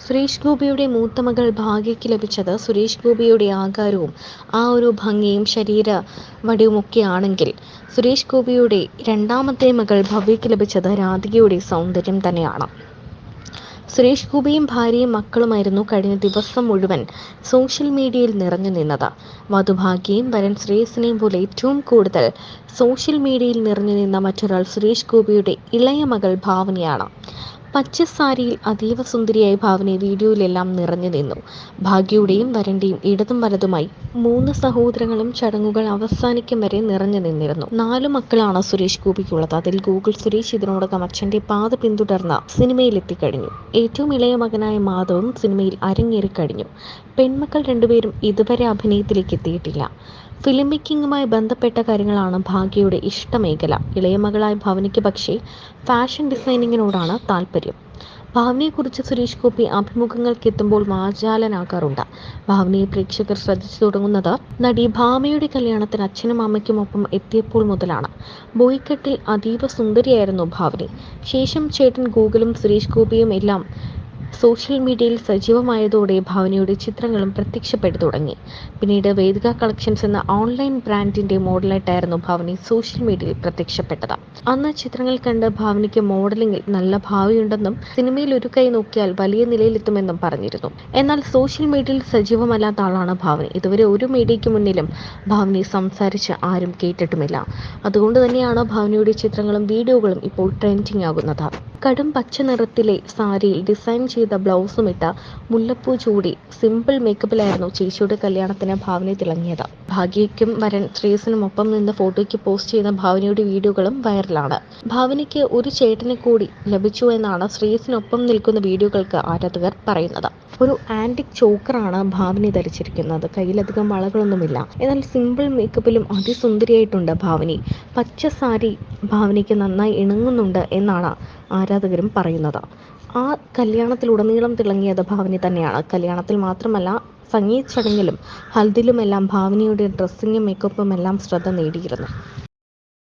സുരേഷ് ഗോപിയുടെ മൂത്ത മകൾ ഭാഗ്യയ്ക്ക് ലഭിച്ചത് സുരേഷ് ഗോപിയുടെ ആകാരവും ആ ഒരു ഭംഗിയും ശരീര വടിവുമൊക്കെയാണെങ്കിൽ സുരേഷ് ഗോപിയുടെ രണ്ടാമത്തെ മകൾ ഭവ്യയ്ക്ക് ലഭിച്ചത് രാധികയുടെ സൗന്ദര്യം തന്നെയാണ്. സുരേഷ് ഗോപിയും ഭാര്യയും മക്കളുമായിരുന്നു കഴിഞ്ഞ ദിവസം മുഴുവൻ സോഷ്യൽ മീഡിയയിൽ നിറഞ്ഞു നിന്നത്. വധുഭാഗ്യയും വരൻ ശ്രേയസിനെയും പോലെ ഏറ്റവും കൂടുതൽ സോഷ്യൽ മീഡിയയിൽ നിറഞ്ഞു നിന്ന മറ്റൊരാൾ സുരേഷ് ഗോപിയുടെ ഇളയ മകൾ ഭാവനയാണ്. പച്ച സാരിയിൽ അതീവ സുന്ദരിയായ ഭാവന വീഡിയോയിലെല്ലാം നിറഞ്ഞു നിന്നു. ഭാഗ്യയുടെയും വരന്റെയും ഇടതും വലതുമായി മൂന്ന് സഹോദരങ്ങളും ചടങ്ങുകൾ അവസാനിക്കും വരെ നിറഞ്ഞു നിന്നിരുന്നു. നാലു മക്കളാണ് സുരേഷ് ഗോപിക്കുള്ളത്. അതിൽ ഗൂഗിൾ സുരേഷ് ഇതിനോടകം അച്ഛന്റെ പാത പിന്തുടർന്ന സിനിമയിലെത്തിക്കഴിഞ്ഞു. ഏറ്റവും ഇളയ മകനായ മാധവും സിനിമയിൽ അരങ്ങേറിക്കഴിഞ്ഞു പെൺമക്കൾ രണ്ടുപേരും ഇതുവരെ അഭിനയത്തിലേക്ക് എത്തിയിട്ടില്ല. ഫിലിം മേക്കിങ്ങുമായി ബന്ധപ്പെട്ട കാര്യങ്ങളാണ് ഭാഗ്യയുടെ ഇഷ്ടമേഖല. ഇളയ മകളായ ഭവനിക്ക് പക്ഷേ ഫാഷൻ ഡിസൈനിങ്ങിനോടാണ് താല്പര്യം. ഭാവനയെക്കുറിച്ച് സുരേഷ് ഗോപി അഭിമുഖങ്ങൾക്ക് എത്തുമ്പോൾ വാചാലനാകാറുണ്ട് ഭാവനയെ പ്രേക്ഷകർ ശ്രദ്ധിച്ചു തുടങ്ങുന്നത് നടി ഭാമയുടെ കല്യാണത്തിന് അച്ഛനും അമ്മയ്ക്കുമൊപ്പം എത്തിയപ്പോൾ മുതലാണ്. ബോയ്ക്കെട്ടിൽ അതീവ സുന്ദരിയായിരുന്നു ഭാവനി. ശേഷം ചേട്ടൻ ഗൂഗിളും സുരേഷ് ഗോപിയും എല്ലാം സോഷ്യൽ മീഡിയയിൽ സജീവമായതോടെ ഭാവനയുടെ ചിത്രങ്ങളും പ്രത്യക്ഷപ്പെട്ടു തുടങ്ങി. പിന്നീട് വേദിക കളക്ഷൻസ് എന്ന ഓൺലൈൻ ബ്രാൻഡിന്റെ മോഡലായിട്ടായിരുന്നു ഭാവനി സോഷ്യൽ മീഡിയയിൽ പ്രത്യക്ഷപ്പെട്ടത്. അന്ന് ചിത്രങ്ങൾ കണ്ട് ഭാവനയ്ക്ക് മോഡലിംഗിൽ നല്ല ഭാവിയുണ്ടെന്നും സിനിമയിൽ ഒരു കൈ നോക്കിയാൽ വലിയ നിലയിലെത്തുമെന്നും പറഞ്ഞിരുന്നു. എന്നാൽ സോഷ്യൽ മീഡിയയിൽ സജീവമല്ലാത്ത ആളാണ് ഭാവനി. ഇതുവരെ ഒരു മീഡിയയ്ക്ക് മുന്നിലും ഭാവനി സംസാരിച്ച് ആരും കേട്ടിട്ടുമില്ല. അതുകൊണ്ട് തന്നെയാണ് ഭാവനയുടെ ചിത്രങ്ങളും വീഡിയോകളും ഇപ്പോൾ ട്രെൻഡിങ് ആകുന്നത്. കടും പച്ച നിറത്തിലെ സാരിയിൽ ഡിസൈൻ ചെയ്ത ബ്ലൗസും ഇട്ട മുല്ലപ്പൂ ചൂടി സിമ്പിൾ മേക്കപ്പിലായിരുന്നു ചേച്ചിയുടെ കല്യാണത്തിന് ഭാവന തിളങ്ങിയത്. ഭാഗ്യയ്ക്കും വരൻ ശ്രീസിനും ഒപ്പം നിന്ന് ഫോട്ടോയ്ക്ക് പോസ്റ്റ് ചെയ്ത ഭാവനയുടെ വീഡിയോകളും വൈറലാണ്. ഭാവനയ്ക്ക് ഒരു ചേട്ടനെ കൂടി ലഭിച്ചു എന്നാണ് ശ്രേയസിനൊപ്പം നിൽക്കുന്ന വീഡിയോകൾക്ക് ആരാധകർ പറയുന്നത്. ഒരു ആന്റിക് ചോക്കറാണ് ഭാവനി ധരിച്ചിരിക്കുന്നത്. കയ്യിലധികം വളകളൊന്നുമില്ല. എന്നാൽ സിമ്പിൾ മേക്കപ്പിലും അതിസുന്ദരിയായിട്ടുണ്ട് ഭാവനി. പച്ച സാരി ഭാവനിക്ക് നന്നായി ഇണങ്ങുന്നുണ്ട് എന്നാണ് ആരാധകരും പറയുന്നത്. ആ കല്യാണത്തിലുടനീളം തിളങ്ങിയത് ഭാവനി തന്നെയാണ്. കല്യാണത്തിൽ മാത്രമല്ല സംഗീത ചടങ്ങിലും ഹൽദിലുമെല്ലാം ഭാവനയുടെ ഡ്രസ്സിങ്ങും മേക്കപ്പും എല്ലാം ശ്രദ്ധ നേടിയിരുന്നു.